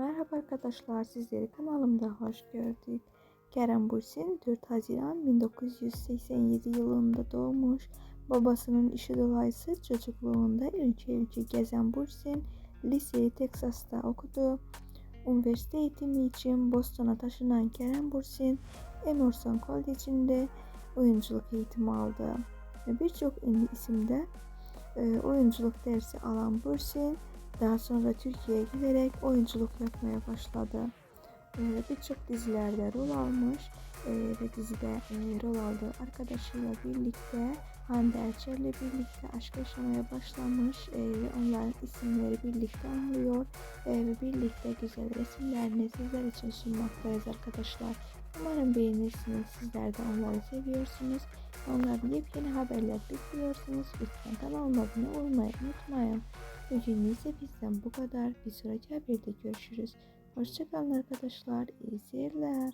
Merhaba arkadaşlar, sizleri kanalımda hoş gördük. Kerem Bürsin 4 Haziran 1987 yılında doğmuş. Babasının işi dolayısıyla çocukluğunda ülke ülke gezen Bürsin, liseyi Teksas'ta okudu. Üniversite eğitimi için Boston'a taşınan Kerem Bürsin, Emerson College'inde oyunculuk eğitimi aldı. Birçok ünlü isimde e, oyunculuk dersi alan Bürsin, daha sonra Türkiye'ye giderek oyunculuk yapmaya başladı. Ee, Birçok dizilerde rol almış ee, ve dizide e, rol aldığı arkadaşıyla birlikte Hande Erçel'le birlikte aşk yaşamaya başlamış ee, ve onların isimleri birlikte anılıyor Ee, ve birlikte güzel resimlerini sizler için sunmaktayız arkadaşlar. Umarım beğenirsiniz. Sizler de onları seviyorsunuz. Onların yepyeni haberler bekliyorsunuz. Lütfen kanalıma abone olmayı unutmayın. Bugün ise bizden bu kadar. Bir sonraki haberde görüşürüz. Hoşçakalın arkadaşlar. İyi seyirler.